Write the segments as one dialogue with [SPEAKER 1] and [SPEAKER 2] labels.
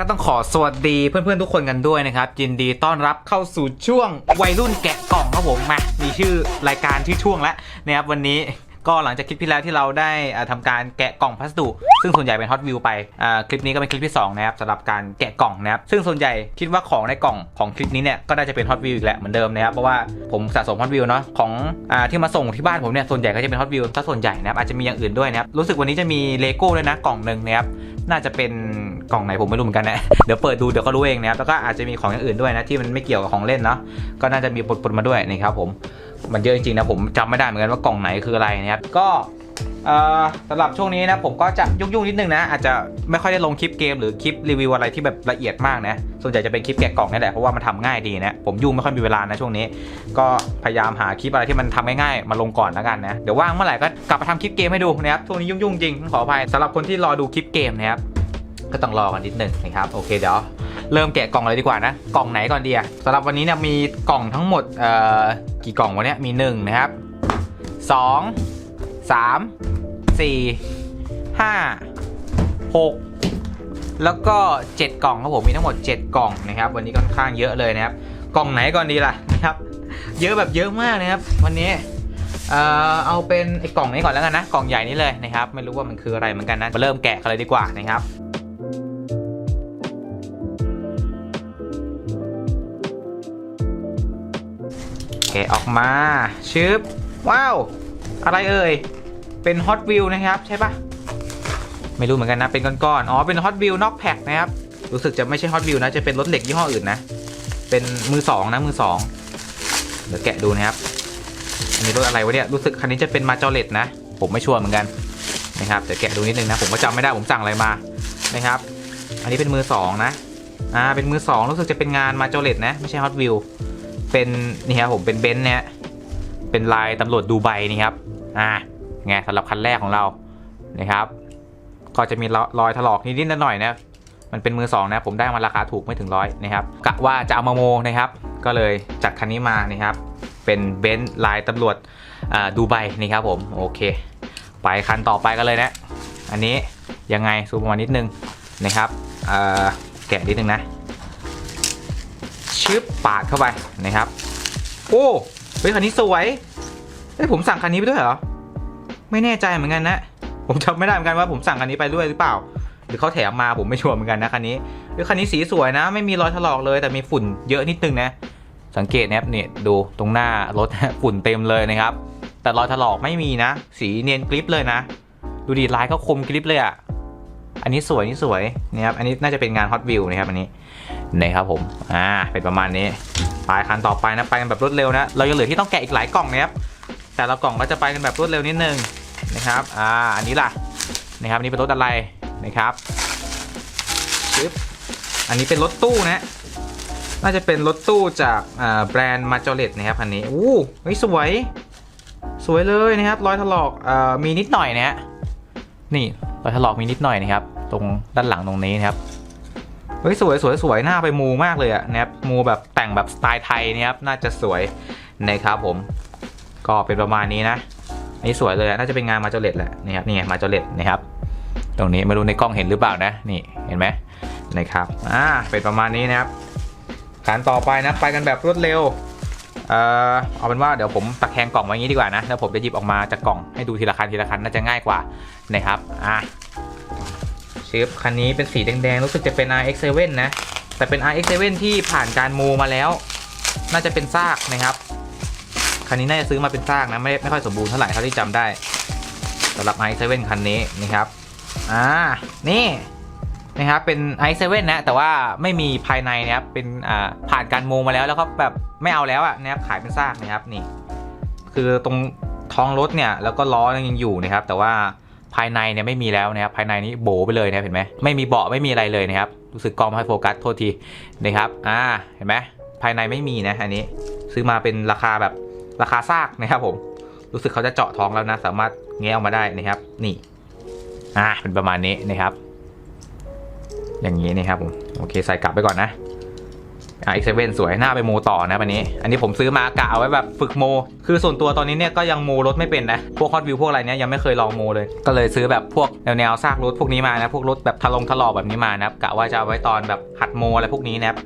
[SPEAKER 1] ก็ต้องขอสวัสดีเพื่อนๆทุกคนกันด้วยนะครับยินดีต้อนรับเข้าสู่ช่วงวัยรุ่นแกะกล่องครับผมมามีชื่อรายการชื่อช่วงแล้วนะครับวันนี้ก็หลังจากคลิปที่แล้วที่เราได้ทำาการแกะกล่องพัสดุ ซึ่งส่วนใหญ่เป็นฮอตวิวไปอ่าคลิปนี้ก็เป็นคลิปที่สองนะครับสำหรับการแกะกล่องนะครับซึ่งส่วนใหญ่คิดว่าของในกล่องของคลิปนี้เนี่ยก็น่าจะเป็นฮอตวิวอีกแหละเหมือนเดิมนะครับเพราะว่าผมสะสมฮอตวิวเนาะของอ่าที่มาส่งที่บ้านผมเนี่ยส่วนใหญ่ก็จะเป็นฮอตวิวซะส่วนใหญ่นะครับอาจจะมีอย่างอื่นด้วยนะครับรู้สึกวันนี้จะมีเลโก้ด้วยนะกล่องหนึ่งนะครับน่าจะเป็น กล่องไหนผมไม่รู้เหมือนกันนะเดี๋ยวเปิดดูเดี๋ยวก็รู้เองนะครับแล้วก็อาจจะมีของอย่างอื่นด้วยนะที่มันไม่เกี่ยวกับของเล่นเนาะก็น่าจะมีปนๆมาด้วยนะครับผมมันเยอะจริงๆนะผมจำไม่ได้เหมือนกันว่ากล่องไหนคืออะไรนะครับก็เอ่อสำหรับช่วงนี้นะผมก็จะยุ่งๆนิดนึงนะ อาจจะไม่ค่อยได้ลงคลิปเกมหรือคลิปรีวิวอะไรที่แบบละเอียดมากนะ ส่วนใหญ่จะเป็นคลิปแกะกล่องนี่แหละเพราะว่ามันทำง่ายดีนะผมยุ่งไม่ค่อยมีเวลานะช่วงนี้ ก็พยายามหาคลิปอะไรที่มันทำง่ายๆมาลงก่อนแล้วกันนะเดี๋ยวว่างเมื่อไหร่ก็กลับมาทำคลิปเกมให้ดูนะครับช่วงนี้ยุ่งๆจริงขออภัยสำหรับคนที่รอดูคลิปเกมนะครับ ก็ต้องรอกันนิดหนึ่งนะครับโอเคเดี๋ยวเริ่มแกะกล่องเลยดีกว่านะ กล่องไหนก่อนดีอะสำหรับวันนี้เนี่ยมีกล่องทั้งหมดเอ่อกี่กล่องวะเนี่ยมีหนึ่งนะครับสองสามสี่ห้าหกแล้วก็เจ็ดกล่องครับผมมีทั้งหมด 7 กล่องนะครับ วันนี้ค่อนข้างเยอะเลยนะครับ กล่องไหนก่อนดีล่ะนะครับ เยอะแบบเยอะมากนะครับ วันนี้เอ่อเอาเป็นไอ้กล่องนี้ก่อนแล้วกันนะ กล่องใหญ่นี้เลยนะครับ ไม่รู้ว่ามันคืออะไรเหมือนกันนะมาเริ่มแกะกันเลยดีกว่านะครับ แกะออกมาชึบว้าว อะไรเอ่ย เป็นฮอตวิวนะครับ ใช่ปะไม่รู้เหมือนกันนะ เป็นก้อนๆ อ๋อ เป็นฮอตวิวนอกแพ็คนะครับ รู้สึกจะไม่ใช่ฮอตวิวนะ จะเป็นรถเหล็กยี่ห้ออื่นนะ เป็นมือสองนะ มือสองเดี๋ยวแกะดูนะครับ อันนี้รถอะไรวะเนี่ย รู้สึกคันนี้จะเป็นมาจอเลตนะ ผมไม่ชัวร์เหมือนกันนะครับเดี๋ยวแกะดูนิดนึงนะ ผมก็จำไม่ได้ ผมสั่งอะไรมานะครับ อันนี้เป็นมือสองนะ อ่า เป็นมือสองรู้สึกจะเป็นงานมาจอเลตนะ ไม่ใช่ฮอตวิว เป็นนี่ครับผมเป็นเบนซ์เนี่ยเป็นลายตำรวจดูไบนี่ครับอ่าไงสำหรับคันแรกของเรานะครับ ก็จะมีรอยถลอกนิดๆหน่อยๆนะมันเป็นมือสองนะผมได้มาราคาถูกไม่ถึงร้อยนะครับกะว่าจะเอามาโมนะครับ ก็เลยจัดคันนี้มานะครับ เป็นเบนซ์ลายตำรวจอ่าดูไบนี่ครับผมโอเค ไปคันต่อไปกันเลยนะ อันนี้ยังไงซูมมานิดนึงนะครับแกะนิดนึงนะ ชึบปาดเข้าไปนะครับ โอ้เฮ้ยคันนี้สวยเฮ้ยผมสั่งคันนี้ไปด้วยเหรอไม่แน่ใจเหมือนกันนะ ผมจำไม่ได้เหมือนกันว่าผมสั่งคันนี้ไปด้วยหรือเปล่า หรือเขาแถมมาผมไม่ชัวร์เหมือนกันนะคันนี้เฮ้ยคันนี้สีสวยนะ ไม่มีรอยถลอกเลย แต่มีฝุ่นเยอะนิดนึงนะ สังเกตนะครับเนี่ยดูตรงหน้ารถฝุ่นเต็มเลยนะครับ แต่รอยถลอกไม่มีนะ สีเนียนกริปเลยนะ ดูดีลายเขาคมกริปเลยอะ่ะอันนี้สวยนี่สวยนี่ครับอันนี้น่าจะเป็นงานฮอตวิวนะครับอันนี้ นะครับผมอ่าเป็นประมาณนี้ไปคันต่อไปนะไปกันแบบรวดเร็วนะเรายังเหลือที่ต้องแกะอีกหลายกล่องนะครับแต่ละกล่องก็จะไปกันแบบรวดเร็วนิดนึงนะครับอ่าอันนี้ล่ะนะครับอันนี้เป็นรถอะไรนะครับชึบอันนี้เป็นรถตู้นะน่าจะเป็นรถตู้จากอ่าแบรนด์มาจอเลตนะครับคันนี้อู้เฮ้ยสวย สวยเลยนะครับรอยถลอกอ่ามีนิดหน่อยนะฮะนี่รอยถลอกมีนิดหน่อยนะครับ ตรงด้านหลังตรงนี้นะครับ เฮ้ยสวยสวยสวยหน้าไปมูมากเลยอะนะครับมูแบบแต่งแบบสไตล์ไทยนะครับน่าจะสวยนะครับผม ก็เป็นประมาณนี้นะอันนี้สวยเลยน่าจะเป็นงานมาจอเลตแหละนี่ครับนี่ไงมาจอเลตนะครับ ตรงนี้ไม่รู้ในกล้องเห็นหรือเปล่านะนี่เห็นไหมนะครับอ่าเป็นประมาณนี้นะครับการต่อไปนะไปกันแบบรวดเร็วเอ่อเอาเป็นว่าเดี๋ยวผมตะแคงกล่องไว้ย่างนี้ดีกว่านะแล้วผมจะหยิบออกมาจากกล่องให้ดูทีละคันทีละคันน่าจะง่ายกว่านะครับอะ ชิปคันนี้เป็นสีแดงๆ รู้สึกจะเป็น RX7 นะ แต่เป็น RX7 ที่ผ่านการโมมาแล้ว น่าจะเป็นซากนะครับ คันนี้น่าจะซื้อมาเป็นซากนะ ไม่ไม่ค่อยสมบูรณ์เท่าไหร่เท่าที่จำได้สำหรับ RX7 คันนี้นะครับ อ่า นี่นะครับเป็น RX7 นะ แต่ว่าไม่มีภายในนะครับเป็นอ่าผ่านการโมมาแล้วแล้วก็แบบไม่เอาแล้วอะนะครับขายเป็นซากนะครับนี่ คือตรงท้องรถเนี่ยแล้วก็ล้อยังอยู่นะครับ แต่ว่า ภายในเนี่ยไม่มีแล้วนะครับภายในนี้โบไปเลยนะเห็นไหมไม่มีเบาะไม่มีอะไรเลยนะครับรู้สึกกล้องไม่โฟกัสโทษทีนะครับอ่าเห็นไหมภายในไม่มีนะอันนี้ซื้อมาเป็นราคาแบบราคาซากนะครับผมรู้สึกเขาจะเจาะท้องแล้วนะ สามารถแงะออกมาได้นะครับ นี่อ่าเป็นประมาณนี้นะครับ อย่างนี้นะครับผมโอเคใส่กลับไปก่อนนะ อ่า X7 สวยหน้าไปโมต่อนะอันนี้ อันนี้ผมซื้อมากะเอาไว้แบบฝึกโม คือส่วนตัวตอนนี้เนี่ยก็ยังโมรถไม่เป็นนะ พวกฮอตวิวพวกอะไรเนี้ยยังไม่เคยลองโมเลย ก็เลยซื้อแบบพวกแนวแนวซากรถพวกนี้มานะ พวกรถแบบทะลงทะลอแบบนี้มานะกะว่าจะเอาไว้ตอนแบบหัดโมอะไรพวกนี้นะ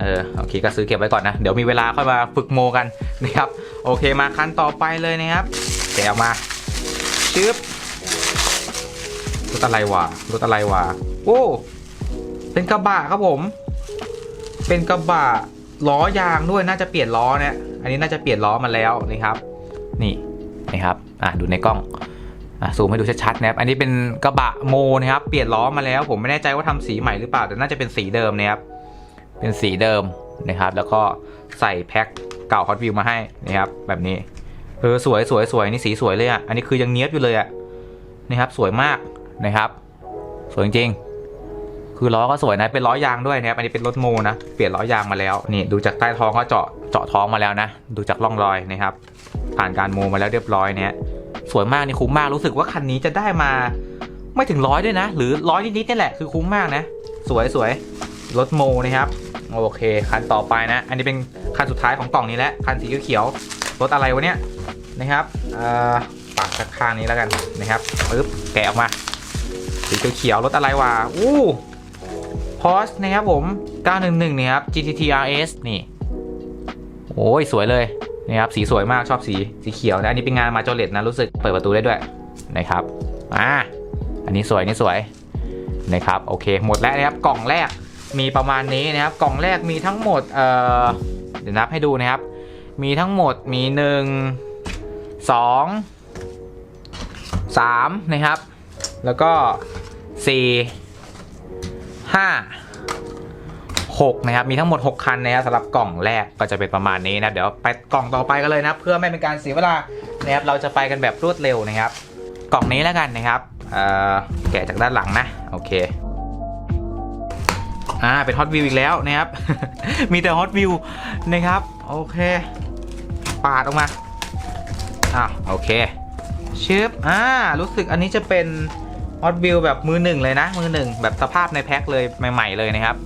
[SPEAKER 1] เออโอเคก็ซื้อเก็บไว้ก่อนนะ เดี๋ยวมีเวลาค่อยมาฝึกโมกันนะครับโอเคมาคันต่อไปเลยนะครับแกะออกมาชึบรถอะไรวะรถอะไรวะโอ้เป็นกระบะครับผม เป็นกระบะล้อยางด้วยน่าจะเปลี่ยนล้อเนี่ยอันนี้น่าจะเปลี่ยนล้อมาแล้วนะครับ นี่นะครับอะดูในกล้องอะซูมให้ดูชัดๆนะครับอันนี้เป็นกระบะโมนะครับ เปลี่ยนล้อมาแล้ว ผมไม่แน่ใจว่าทำสีใหม่หรือเปล่า แต่น่าจะเป็นสีเดิมนะครับ เป็นสีเดิมนะครับ แล้วก็ใส่แพ็คเก่าฮอตวิวมาให้นะครับ แบบนี้เออสวยสวยสวยนี่สีสวยเลยอะอันนี้คือยังเนี้ยบอยู่เลยอะนะครับ สวยมากนะครับ สวยจริง คือล้อก็สวยนะ เป็นล้อยางด้วยนะครับอันนี้เป็นรถโมนะ เปลี่ยนล้อยางมาแล้ว นี่ดูจากใต้ท้องก็เจาะ เจาะท้องมาแล้วนะ ดูจากร่องรอยนะครับ ผ่านการโมมาแล้วเรียบร้อยเนี่ย สวยมากนี่คุ้มมาก รู้สึกว่าคันนี้จะได้มาไม่ถึงร้อยด้วยนะ หรือร้อยนิดๆนี่แหละ คือคุ้มมากนะ สวยสวยรถโมนะครับ โอเค คันต่อไปนะ อันนี้เป็นคันสุดท้ายของกล่องนี้แล้วคันสีเขียวรถอะไรวะเนี่ยนะครับเออปากข้างนี้แล้วกันนะครับปึ๊บแกะออกมาสีเขียวรถอะไรวะอู้ พอสนะครับผม 911เนี่ยครับ GTT RS นี่โอ้ยสวยเลยนะครับสีสวยมากชอบสีสีเขียวนะอันนี้เป็นงานมาโจเลตนะรู้สึกเปิดประตูได้ด้วยนะครับอ่าอันนี้สวยนี่สวยนะครับโอเคหมดแล้วนะครับกล่องแรกมีประมาณนี้นะครับกล่องแรกมีทั้งหมดเอ่อเดี๋ยวนับให้ดูนะครับ มีทั้งหมดมีหนึ่งสองสามนะครับ แล้วก็สี่ ห้าหกนะครับ มีทั้งหมด 6 คันนะครับสำหรับกล่องแรกก็จะเป็นประมาณนี้นะเดี๋ยวไปกล่องต่อไปกันเลยนะ เพื่อไม่เป็นการเสียเวลานะครับเราจะไปกันแบบรวดเร็วนะครับ กล่องนี้แล้วกันนะครับเออแกะจากด้านหลังนะ โอเคอ่าเป็นฮอตวิวอีกแล้วนะครับ มีแต่ฮอตวิวนะครับ โอเค ปาดออกมาอ่าโอเคชึบอ่ารู้สึกอันนี้จะเป็น ฮอตวิวแบบมือหนึ่งเลยนะ มือหนึ่งแบบสภาพในแพ็คเลยใหม่ๆเลยนะครับ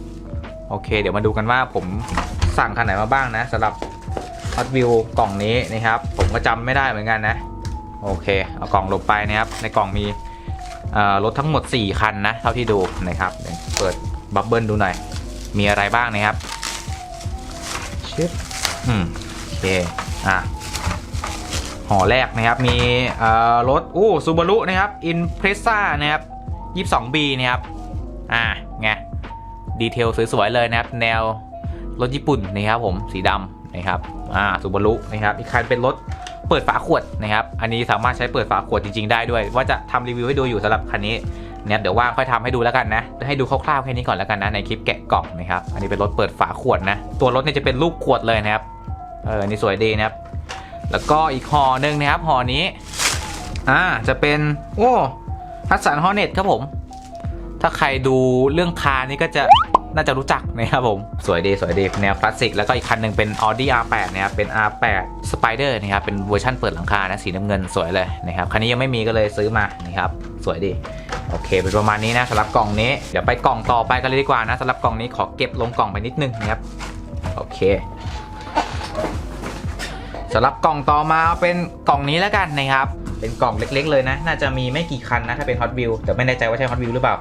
[SPEAKER 1] โอเค เดี๋ยวมาดูกันว่าผมสั่งคันไหนมาบ้างนะสำหรับฮอตวิวกล่องนี้นะครับ ผมก็จำไม่ได้เหมือนกันนะ โอเค เอากล่องลงไปนะครับ ในกล่องมีเอ่อรถทั้งหมด 4 คันนะ เท่าที่ดูนะครับเดี๋ยวเปิดบับเบิลดูหน่อย มีอะไรบ้างนะครับชึบอืมโอเค อะ ห่อแรกนะครับ มีรถอู้ซูบารุนะครับอินเพรสซ่านะครับ 22B นะครับ อ่าไงดีเทลสวยๆเลยนะครับ แนวรถญี่ปุ่นนะครับผมสีดำนะครับอ่าซูบารุนะครับอีกคันเป็นรถเปิดฝาขวดนะครับ อันนี้สามารถใช้เปิดฝาขวดจริง ๆ ได้ด้วย ว่าจะทำรีวิวให้ดูอยู่สำหรับคันนี้เนี่ยเดี๋ยวว่างค่อยทำให้ดูแล้วกันนะให้ดูคร่าวๆแค่นี้ก่อนแล้วกันนะในคลิปแกะกล่องนะครับ อันนี้เป็นรถเปิดฝาขวดนะ ตัวรถเนี่ยจะเป็นรูปขวดเลยนะครับ เออนี่สวยดีนะครับ แล้วก็อีกห่อหนึ่งนะครับห่อนี้ อ่าจะเป็น โอ้ฮัสสันฮอเน็ตครับผม ถ้าใครดูเรื่องคาร์นี่ก็จะน่าจะรู้จักนะครับผม สวยดีสวยดีแนวคลาสสิก แล้วก็อีกคันหนึ่งเป็น Audi R8 นะครับเป็น R8 Spider นะครับเป็นเวอร์ชันเปิดหลังคานะสีน้ำเงินสวยเลยนะครับคันนี้ยังไม่มีก็เลยซื้อมานะครับสวยดีโอเค เป็นประมาณนี้นะสำหรับกล่องนี้ เดี๋ยวไปกล่องต่อไปกันเลยดีกว่านะสำหรับกล่องนี้ขอเก็บลงกล่องไปนิดนึงนะครับ โอเค สำหรับกล่องต่อมาเป็นกล่องนี้แล้วกันนะครับ เป็นกล่องเล็ก ๆ เลยนะ น่าจะมีไม่กี่คันนะถ้าเป็น Hot Wheel แต่ไม่แน่ใจว่าใช่ Hot Wheel หรือเปล่า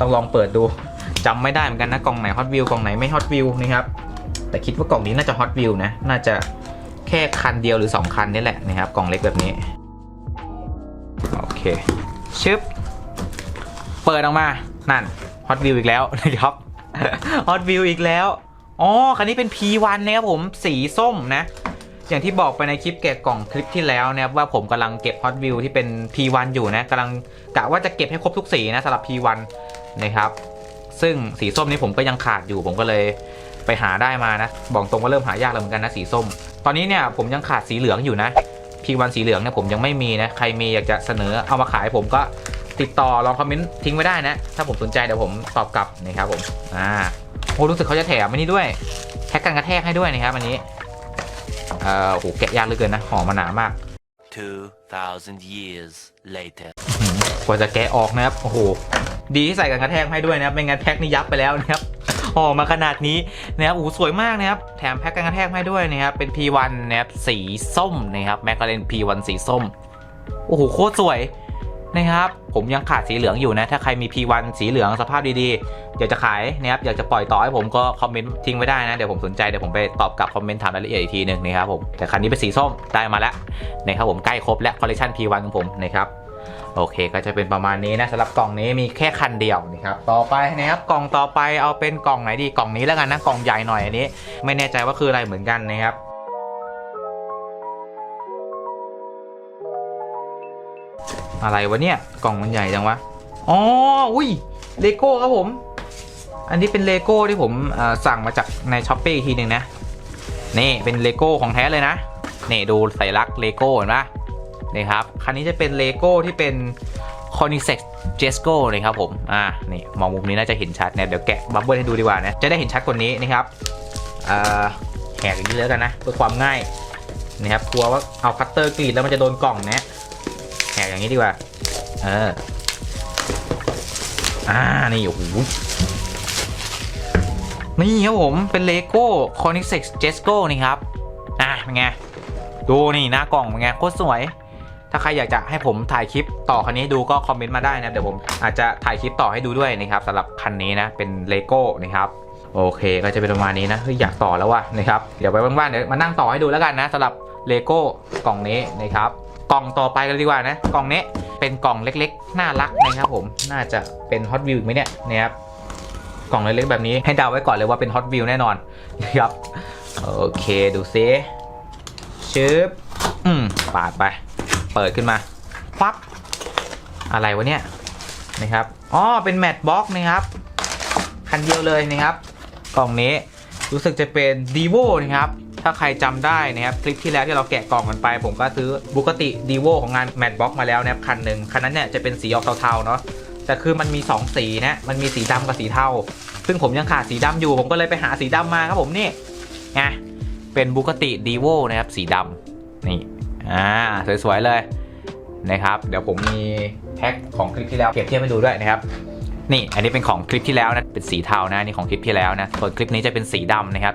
[SPEAKER 1] ต้องลองเปิดดูจำไม่ได้เหมือนกันนะกล่องไหน Hot Wheel กล่องไหนไม่ Hot Wheel นะครับ แต่คิดว่ากล่องนี้น่าจะ Hot Wheel นะ น่าจะแค่คันเดียวหรือ 2 คันนี่แหละนะครับ กล่องเล็กแบบนี้ โอเค ชึบ เปิดออกมา นั่น Hot Wheel อีกแล้วนะครับ Hot Wheel อีกแล้ว อ๋อ คันนี้เป็น P1 นะครับผม สีส้มนะ อย่างที่บอกไปในคลิปแกะกล่องคลิปที่แล้วนะครับว่าผมกำลังเก็บ Hot Wheel ที่เป็น P1 อยู่นะกำลังกะว่าจะเก็บให้ครบทุกสีนะสำหรับ P1 นะครับ ซึ่งสีส้มนี้ผมก็ยังขาดอยู่ผมก็เลยไปหาได้มานะ บอกตรงว่าเริ่มหายากแล้วเหมือนกันนะสีส้ม ตอนนี้เนี่ยผมยังขาดสีเหลืองอยู่นะ P1 สีเหลืองเนี่ยผมยังไม่มีนะใครมีอยากจะเสนอเอามาขายผมก็ติดต่อลองคอมเมนต์ทิ้งไว้ได้นะ ถ้าผมสนใจเดี๋ยวผมตอบกลับนะครับผมอ่าโอ้รู้สึกเขาจะแถมอันนี้ด้วยแท็กกันกระแทกให้ด้วยนะครับอันนี้ อ่อโหแกะยากเหลือเกินนะห่อมาหนามาก
[SPEAKER 2] 2,000 years later.
[SPEAKER 1] อื้อหือกว่าจะแกะออกนะครับโอ้โหดีที่ใส่กันกระแทกให้ด้วยนะครับไม่งั้นแพ็คนี่ยับไปแล้วนะครับห่อมาขนาดนี้นะครับโอ้โหสวยมากนะครับแถมแพ็คกันกระแทกมาให้ด้วยนะครับเป็น P1 นะครับสีส้มนะครับแมคคาเรน P1 สีส้มโอ้โหโคตรสวย นะครับผมยังขาดสีเหลืองอยู่นะ ถ้าใครมี P1 สีเหลืองสภาพดีๆ อยากจะขายนะครับอยากจะปล่อยต่อให้ผมก็คอมเมนต์ทิ้งไว้ได้นะ เดี๋ยวผมสนใจเดี๋ยวผมไปตอบกลับคอมเมนต์ถามรายละเอียดอีกทีหนึ่งนะครับผมแต่คันนี้เป็นสีส้มได้มาแล้วนะครับผมใกล้ครบแล้วคอลเลคชัน P1 ของผมนะครับโอเคก็จะเป็นประมาณนี้นะสำหรับกล่องนี้มีแค่คันเดียวนะครับต่อไปนะครับกล่องต่อไปเอาเป็นกล่องไหนดีกล่องนี้แล้วกันนะกล่องใหญ่หน่อยอันนี้ ไม่แน่ใจว่าคืออะไรเหมือนกันนะครับ อะไรวะเนี่ย กล่องมันใหญ่จังวะ อ๋อ อุ้ย เลโก้ครับผม อันนี้เป็นเลโก้ที่ผมสั่งมาจากในช้อปปี้ทีหนึ่งนะ นี่เป็นเลโก้ของแท้เลยนะ นี่ดูสัญลักษณ์เลโก้เห็นปะนี่ครับ คันนี้จะเป็นเลโก้ที่เป็น c o n i s e x j e s c o นะครับผม อ่า นี่มองมุมนี้น่าจะเห็นชัดเนี่ยเดี๋ยวแกะบับเบิ้ลให้ดูดีกว่านะ จะได้เห็นชัดกว่านี้นะครับเอ่อแหกอย่างนี้เลยแล้วกันนะเพื่อความง่ายนี่ครับกลัวว่าเอาคัตเตอร์กรีดแล้วมันจะโดนกล่องนะ หกอย่างนี้ดีกว่า เออ อ่า นี่โอ้โหนี่ครับผม เป็นเลโก้ c o n i s e x j e s c o นี่ครับ อะเป็นไง ดูนี่หน้ากล่องเป็นไง โคตรสวย ถ้าใครอยากจะให้ผมถ่ายคลิปต่อคันนี้ดูก็คอมเมนต์มาได้นะ เดี๋ยวผมอาจจะถ่ายคลิปต่อให้ดูด้วยนะครับสำหรับคันนี้นะ เป็นเลโก้นะครับโอเค ก็จะเป็นประมาณนี้นะอยากต่อแล้วว่ะนะครับ เดี๋ยวไปว่างๆเดี๋ยวมานั่งต่อให้ดูแล้วกันนะสำหรับเลโก้กล่องนี้นะครับ กล่องต่อไปกันดีกว่านะ กล่องนี้เป็นกล่องเล็กๆ น่ารักนะครับผม น่าจะเป็นฮอตวิวไหมเนี่ยนะครับ กล่องเล็กๆแบบนี้ให้เดาไว้ก่อนเลยว่าเป็นฮอตวิวแน่นอนนะครับ โอเคดูซิชึบอืมปาดไป เปิดขึ้นมาฟับอะไรวะเนี่ยนะครับ อ๋อ เป็นแมทบ็อกนะครับ คันเดียวเลยนะครับ กล่องนี้รู้สึกจะเป็น d ีโวนะครับ ถ้าใครจำได้นะครับคลิปที่แล้วที่เราแกะกล่องกันไป ผมก็ซื้อบุกติ d ีโวของงานแมทบ็อกมาแล้วนะครับคันหนึ่งคันนั้นเนี่ยจะเป็นสีออกเทาๆเนาะแต่คือมันมี 2 สีนะมันมีสีดำกับสีเทาซึ่งผมยังขาดสีดำอยู่ ผมก็เลยไปหาสีดำมาครับผมนี่ไงเป็นบุกติ d ีโวนะครับสีดำนี่อ่าสวยๆเลยนะครับเดี๋ยวผมมีแพ็คของคลิปที่แล้วเก็บเทียบให้ดูด้วยนะครับนี่อันนี้เป็นของคลิปที่แล้วนะเป็นสีเทานะนี่ของคลิปที่แล้วนะส่วนคลิปนี้จะเป็นสีดำนะครับ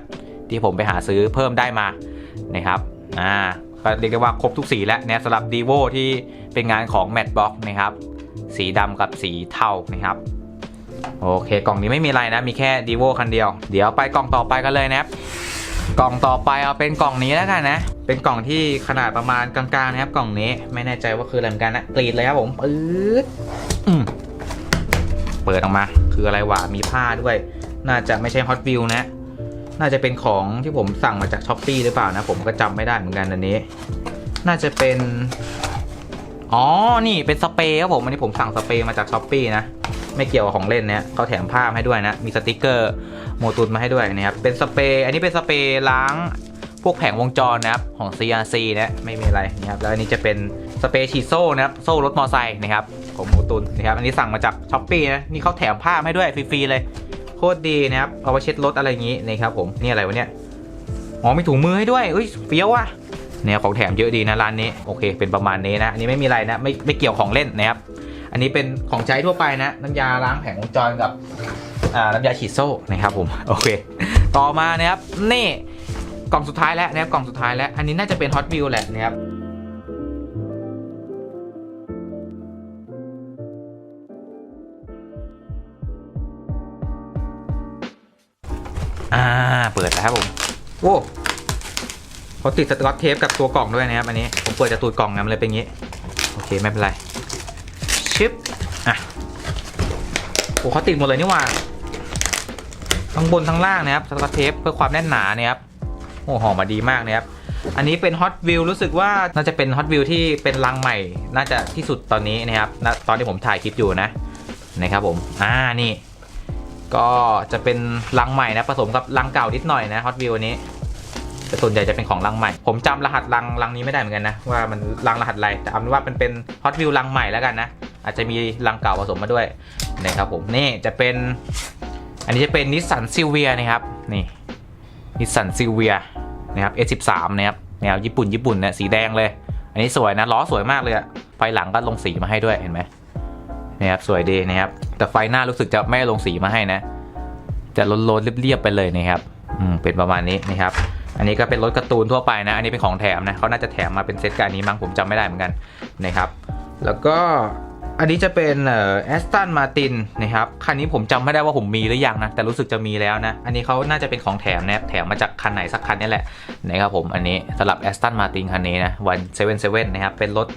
[SPEAKER 1] ที่ผมไปหาซื้อเพิ่มได้มานะครับอ่าก็เรียกได้ว่าครบทุกสีแล้วเนี่ยสำหรับ d ีโวที่เป็นงานของ m a t b o x นะครับ สีดำกับสีเทานะครับ โอเค กล่องนี้ไม่มีอะไรนะ มีแค่ d ีโวคันเดียว เดี๋ยวไปกล่องต่อไปกันเลยนะครับ กล่องต่อไปเอาเป็นกล่องนี้แล้วกันนะ เป็นกล่องที่ขนาดประมาณกลางๆนะครับ กล่องนี้ไม่แน่ใจว่าคืออะไรเหมือนกันนะ กรีดเลยครับผมปื๊ดเปิดออกมา คืออะไรวะ มีผ้าด้วย น่าจะไม่ใช่ฮอตวิวนะ น่าจะเป็นของที่ผมสั่งมาจากช้อปปีหรือเปล่านะ ผมก็จำไม่ได้เหมือนกันอันนี้ น่าจะเป็น อ๋อ นี่เป็นสเปรย์ครับผมอันนี้ผมสั่งสเปรย์มาจากช้อปปีนะไม่เกี่ยวกับของเล่นเนี่ยเขาแถมผ้ามาให้ด้วยนะ มีสติกเกอร์โมตุนมาให้ด้วยนะครับ เป็นสเปรย์ อันนี้เป็นสเปรย์ล้างพวกแผงวงจรนะครับ ของ CRC นะไม่มีอะไรนะครับ แล้วอันนี้จะเป็นสเปรย์ฉีดโซ่นะครับ โซ่รถมอไซค์นะครับ ของโมตุนนะครับ อันนี้สั่งมาจากช้อปปีนะ นี่เขาแถมผ้ามาให้ด้วยฟรีๆเลย คตรดีนะครับ เอาไว้เช็ดรถอะไรอย่างนี้นะครับผมนี่อะไรวะเนี่ยอ๋อมีถุงมือให้ด้วยเอ้ยเฟี้ยวว่ะเนี่ยของแถมเยอะดีนะร้านนี้โอเค เป็นประมาณนี้นะอันนี้ไม่มีอะไรนะไม่ไม่เกี่ยวของเล่นนะครับ อันนี้เป็นของใช้ทั่วไปนะ น้ำยาล้างแผงวงจรกับอ่าน้ำยาฉีดโซ่นะครับผมโอเค ต่อมานะครับนี่กล่องสุดท้ายแล้วนะครับกล่องสุดท้ายแล้ว อันนี้น่าจะเป็นฮอตวิวแหละนะครับ ครับผมโว้เขาติดสกอตเทปกับตัวกล่องด้วยนะครับอันนี้ผมเปิดจากตูดกล่องนะมันเลยเป็นอย่างนี้ โอเคไม่เป็นไรชิปอะโอ้เขาติดหมดเลยนี่หว่าทั้งบนทั้งล่างนะครับสกอตเทปเพื่อความแน่นหนาเนี่ยครับโอ้ห่อมาดีมากนะครับอันนี้เป็นฮอตวิวรู้สึกว่าน่าจะเป็นฮอตวิวที่เป็นรังใหม่ น่าจะที่สุดตอนนี้นะครับตอนที่ผมถ่ายคลิปอยู่นะนะครับผมอ่านี่ ก็จะเป็นรังใหม่นะผสมกับรังเก่านิดหน่อยนะฮอตวิวนี้แต่ส่วนใหญ่จะเป็นของรังใหม่ ผมจำรหัสรังรังนี้ไม่ได้เหมือนกันนะ ว่ามันรังรหัสอะไร แต่เอาเป็นว่าเป็นเป็นฮอตวิวรังใหม่แล้วกันนะ อาจจะมีรังเก่าผสมมาด้วยนะครับผมนี่จะเป็น อันนี้จะเป็นนิสสันซิลเวียนะครับนี่นิสสันซิลเวียนะครับ S13 นะครับแนวญี่ปุ่นญี่ปุ่นเนี่ยสีแดงเลย อันนี้สวยนะล้อสวยมากเลยอะไฟหลังก็ลงสีมาให้ด้วยเห็นไหม นะครับสวยดีนะครับ แต่ไฟหน้ารู้สึกจะไม่ลงสีมาให้นะ จะล้นๆเรียบๆไปเลยนะครับอืมเป็นประมาณนี้นะครับ อันนี้ก็เป็นรถการ์ตูนทั่วไปนะ อันนี้เป็นของแถมนะเขาน่าจะแถมมาเป็นเซตการนี้มั้งผมจำไม่ได้เหมือนกันนะครับ แล้วก็ อันนี้จะเป็นเอ่อแอสตันมาตินนะครับ คันนี้ผมจำไม่ได้ว่าผมมีหรือยังนะ แต่รู้สึกจะมีแล้วนะ อันนี้เขาน่าจะเป็นของแถมนะแถมมาจากคันไหนสักคันนี่แหละนะครับผมอันนี้สำหรับแอสตันมาตินคันนี้นะวันเซเว่นเซเว่นนะครับ เป็นรถ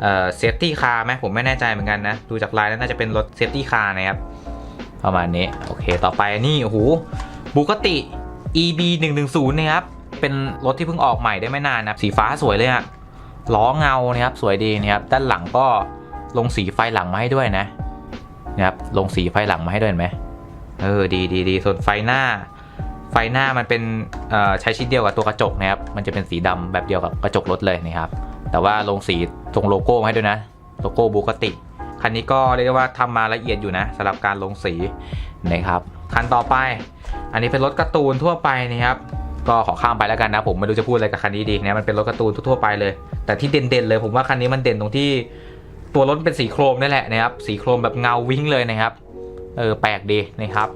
[SPEAKER 1] เอ่อเซฟตี้คาร์ไหมผมไม่แน่ใจเหมือนกันนะ ดูจากลายแล้วน่าจะเป็นรถเซฟตี้คาร์นะครับ ประมาณนี้ โอเค ต่อไปนี่โอ้โหบุกติ EB 1 1 0นะครับ เป็นรถที่เพิ่งออกใหม่ได้ไม่นานนะ สีฟ้าสวยเลยอะล้อเงานะครับ สวยดีนะครับ ด้านหลังก็ ลงสีไฟหลังมาให้ด้วยนะนะครับลงสีไฟหลังมาให้ด้วยเห็นไหมเออดีดีดีส่วนไฟหน้า ไฟหน้ามันเป็นเอ่อใช้ชิ้นเดียวกับตัวกระจกนะครับมันจะเป็นสีดำแบบเดียวกับกระจกรถเลยนะครับแต่ว่าลงสีตรงโลโก้มาให้ด้วยนะ โลโก้บุกติคันนี้ก็เรียกได้ว่าทำมาละเอียดอยู่นะสำหรับการลงสีนะครับคันต่อไป อันนี้เป็นรถการ์ตูนทั่วไปนะครับก็ขอข้ามไปแล้วกันนะผมไม่รู้จะพูดอะไรกับคันนี้ดีนะมันเป็นรถการ์ตูนทั่วไปเลย แต่ที่เด่นๆเลยผมว่าคันนี้มันเด่นตรงที่ ตัวรถเป็นสีโครมนี่แหละนะครับ สีโครมแบบเงาวิ้งเลยนะครับ เออแปลกดีนะครับ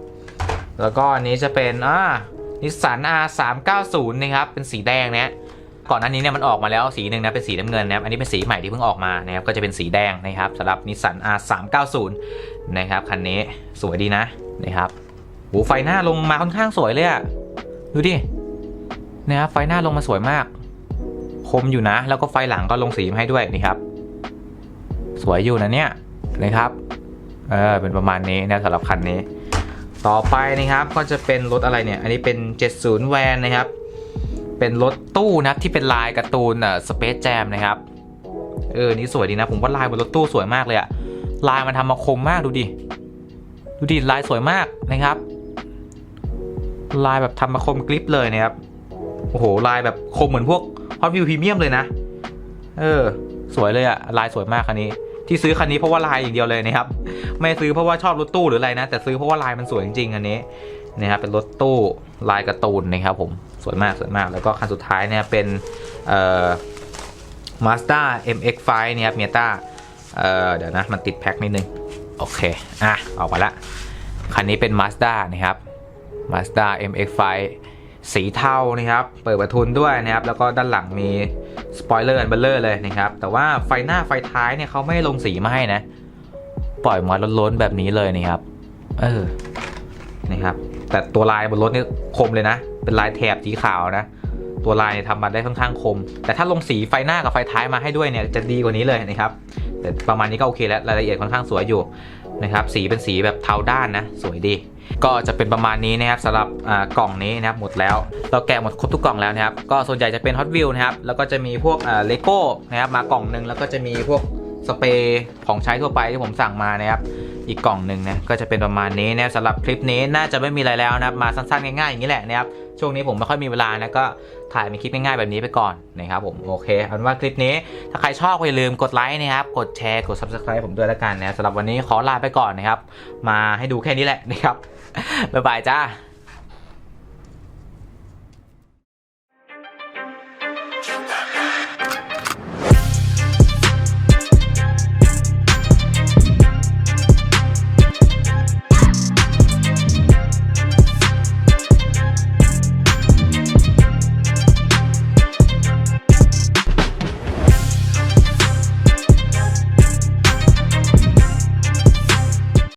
[SPEAKER 1] แล้วก็อันนี้จะเป็นอ่านิสสัน R390 นะครับ เป็นสีแดงนะก่อนหน้านี้เนี่ยมันออกมาแล้วสีหนึ่งนะเป็นสีน้ำเงินนะครับอันนี้เป็นสีใหม่ที่เพิ่งออกมานะครับก็จะเป็นสีแดงนะครับสำหรับนิสสัน R390 นะครับคันนี้สวยดีนะนะครับโหไฟหน้าลงมาค่อนข้างสวยเลยอะดูดินะครับไฟหน้าลงมาสวยมาก คมอยู่นะ แล้วก็ไฟหลังก็ลงสีมาให้ด้วยนี่ครับ สวยอยู่นะเนี่ยนะครับเออเป็นประมาณนี้นะสำหรับคันนี้ ต่อไปนะครับก็จะเป็นรถอะไรเนี่ย อันนี้เป็น 70 แวนนะครับ เป็นรถตู้นะที่เป็นลายการ์ตูนเอ่อสเปซแจมนะครับเออนี่สวยดีนะ ผมว่าลายบนรถตู้สวยมากเลยอะลายมันทำมาคมมากดูดิดูดิลายสวยมากนะครับ ลายแบบทำมาคมกริปเลยนะครับโอ้โหลายแบบคมเหมือนพวกฮอตวิวพรีเมียมเลยนะ เออ สวยเลยอะลายสวยมากคันนี้ ที่ซื้อคันนี้เพราะว่าลายอย่างเดียวเลยนะครับ ไม่ซื้อเพราะว่าชอบรถตู้หรืออะไรนะ แต่ซื้อเพราะว่าลายมันสวยจริงๆอันนี้นะครับเป็นรถตู้ลายการ์ตูนนะครับผมสวยมากสวยมาก แล้วก็คันสุดท้ายเนี่ยเป็นเอ่อ Mazda MX-5 เนี่ยครับเมียตาเอ่อเดี๋ยวนะมันติดแพ็คนิดนึง โอเค อะออกมาละ คันนี้เป็น Mazda นะครับ Mazda MX-5 สีเทานะครับ เปิดประทุนด้วยนะครับ แล้วก็ด้านหลังมี สปอยเลอร์อันเบลเลอร์เลยนะครับ แต่ว่าไฟหน้าไฟท้ายเนี่ยเขาไม่ลงสีมาให้นะ ปล่อยมาล้นๆแบบนี้เลยนะครับ เออนะครับ แต่ตัวลายบนรถนี่คมเลยนะ เป็นลายแถบสีขาวนะ ตัวลายเนี่ยทำมาได้ค่อนข้างคม แต่ถ้าลงสีไฟหน้ากับไฟท้ายมาให้ด้วยเนี่ยจะดีกว่านี้เลยนะครับ แต่ประมาณนี้ก็โอเคแล้วรายละเอียดค่อนข้างสวยอยู่นะครับ สีเป็นสีแบบเทาด้านนะ สวยดี ก็จะเป็นประมาณนี้นะครับสำหรับกล่องนี้นะครับหมดแล้ว เราแกะหมดครบทุกกล่องแล้วนะครับก็ส่วนใหญ่จะเป็น Hot w h e e l นะครับแล้วก็จะมีพวกเลโก้นะครับมากล่องหนึงแล้วก็จะมีพวกสเปรย์ของใช้ทั่วไปที่ผมสั่งมานะครับ อีกกล่องหนึ่งนะก็จะเป็นประมาณนี้นะสำหรับคลิปนี้น่าจะไม่มีอะไรแล้วนะมาสั้นๆง่ายๆอย่างนี้แหละนะครับช่วงนี้ผมไม่ค่อยมีเวลานะก็ถ่ายเป็นคลิปง่ายๆแบบนี้ไปก่อนนะครับผมโอเคเอาเป็นว่าคลิปนี้ถ้าใครชอบก็อย่าลืมกดไลค์นะครับกดแชร์กด subscribe ผมด้วยแล้วกันนะสำหรับวันนี้ขอลาไปก่อนนะครับมาให้ดูแค่นี้แหละนะครับบ๊ายบายจ้า